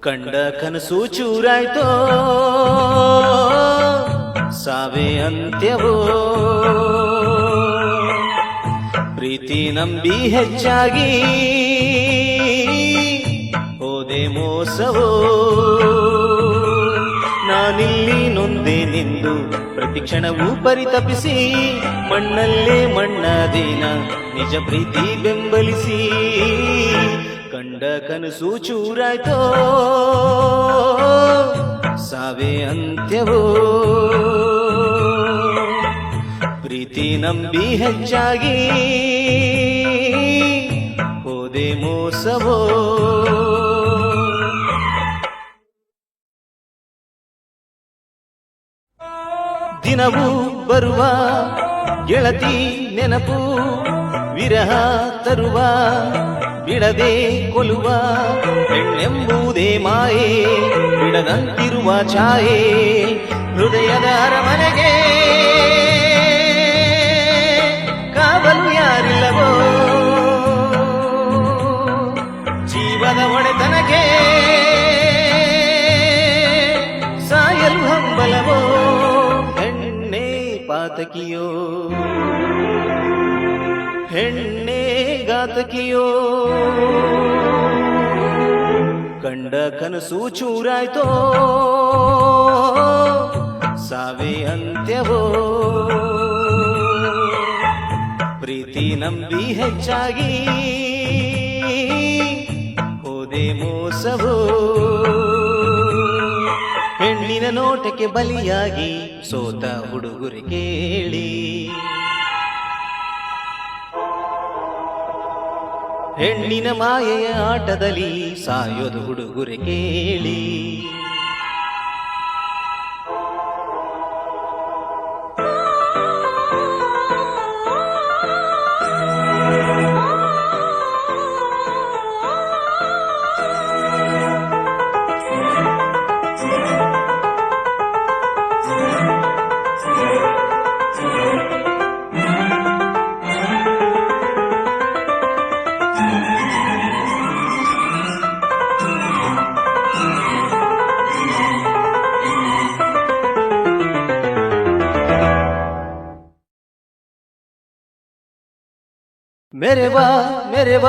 ಕಂಡ ಕನಸು ಚೂರಾಯ್ತೋ? ಸಾವೇ ಅಂತ್ಯವೋ? ಪ್ರೀತಿ ನಂಬಿ ಹೆಚ್ಚಾಗಿ ಹೋದೆ ಮೋಸವೋ? ನಾನಿಲ್ಲಿ ನೊಂದೆ ನಿಂದು ಪ್ರತಿ ಕ್ಷಣವೂ ಪರಿತಪಿಸಿ, ಮಣ್ಣಲ್ಲೇ ಮಣ್ಣಾದೇನ ನಿಜ ಪ್ರೀತಿ ಬೆಂಬಲಿಸಿ. ಕಂಡ ಕನಸು ಚೂರಾಯ್ತೋ ಸಾವೇ ಅಂತ್ಯವೋ. ಪ್ರೀತಿ ನಂಬಿ ಹೆಚ್ಚಾಗಿ ಹೋದೆ ಮೋಸವೋ. ದಿನವೂ ಬರುವ, ಗೆಳತಿ ನೆನಪು ವಿರಹ ತರುವ ಬಿಡದೆ ಕೊಲುವ ಹೆಣ್ಣೆಂಬುದೇ ಮಾಯೆ ಬಿಡದಂತಿರುವ ಛಾಯೆ ಹೃದಯದ ಅರಮನೆಗೆ ಕಾವಲು ಯಾರಿಲ್ಲವೋ ಜೀವದ ಒಡೆತನಕ್ಕೆ ಸಾಯಲು ಹಂಬಲವೋ ಹೆಣ್ಣೆ ಪಾತಕಿಯೋ ಹೆಣ್ಣೆ ಗಾತಕಿಯೋ ಕಂಡ ಕನಸು ಚೂರಾಯ್ತೋ. ಸಾವಿ ಅಂತ್ಯವೋ. ಪ್ರೀತಿ ನಂಬಿ ಹೆಚ್ಚಾಗಿ ಹೋದೆ ಮೋಸವೋ. ಹೆಣ್ಣಿನ ನೋಟಕ್ಕೆ ಬಲಿಯಾಗಿ ಸೋತ ಹುಡುಗರು ಕೇಳಿ. ಹೆಣ್ಣಿನ ಮಾಯೆಯ ಆಟದಲ್ಲಿ ಸಾಯೋದು ಹುಡುಗುರೆ ಕೇಳಿ. ಮೆರೆವ ಮೆರೆವ,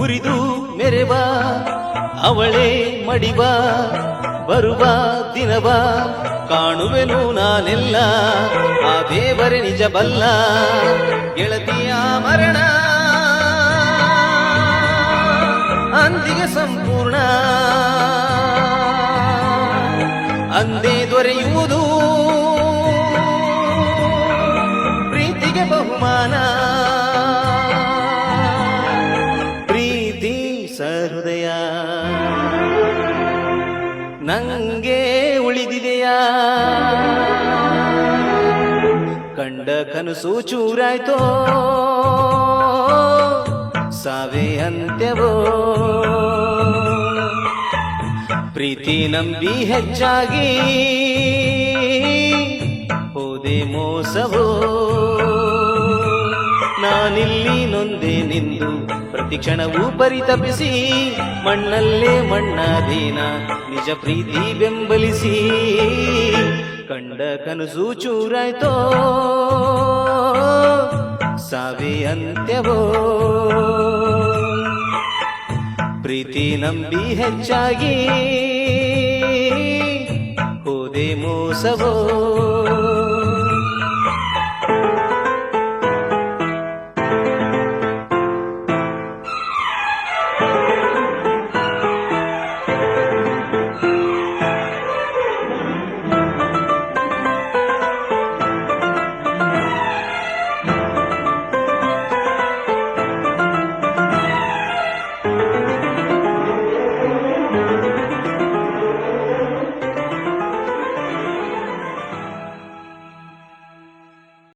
ಉರಿದು ಮೆರೆವ, ಅವಳೇ ಮಡಿವ, ಬರುವ ದಿನವ, ಕಾಣುವೆನು ನಾನೆಲ್ಲ, ಆ ದೇವರೇ ನಿಜ ಬಲ್ಲ ಗೆಳತಿಯ ಮರಣ. ಅಂದಿಗೆ ಸಂಪೂರ್ಣ, ಅಂದೇ ದೊರೆಯುವುದು ನಂಗೆ ಉಳಿದಿದೆಯಾ? ಕಂಡ ಕನಸು ಚೂರಾಯ್ತೋ? ಸಾವೇ ಅಂತ್ಯವೋ? ಪ್ರೀತಿ ನಂಬಿ ಹೆಚ್ಚಾಗಿ ಹೋದೆ ಮೋಸವೋ? ನಾನಿಲ್ಲಿ ನೊಂದೆ ನಿಂದು. ಪ್ರತಿ ಕ್ಷಣವೂ ಪರಿತಪಿಸಿ, ಮಣ್ಣಲ್ಲೇ ಮಣ್ಣಾದೀನ ನಿಜ ಪ್ರೀತಿ ಬೆಂಬಲಿಸಿ, ಕಂಡ ಕನಸು ಚೂರಾಯ್ತೋ. ಸಾವಿ ಅಂತ್ಯವೋ. ಪ್ರೀತಿ ನಂಬಿ ಹೆಚ್ಚಾಗಿ, ಹೋದೆ ಮೋಸವೋ.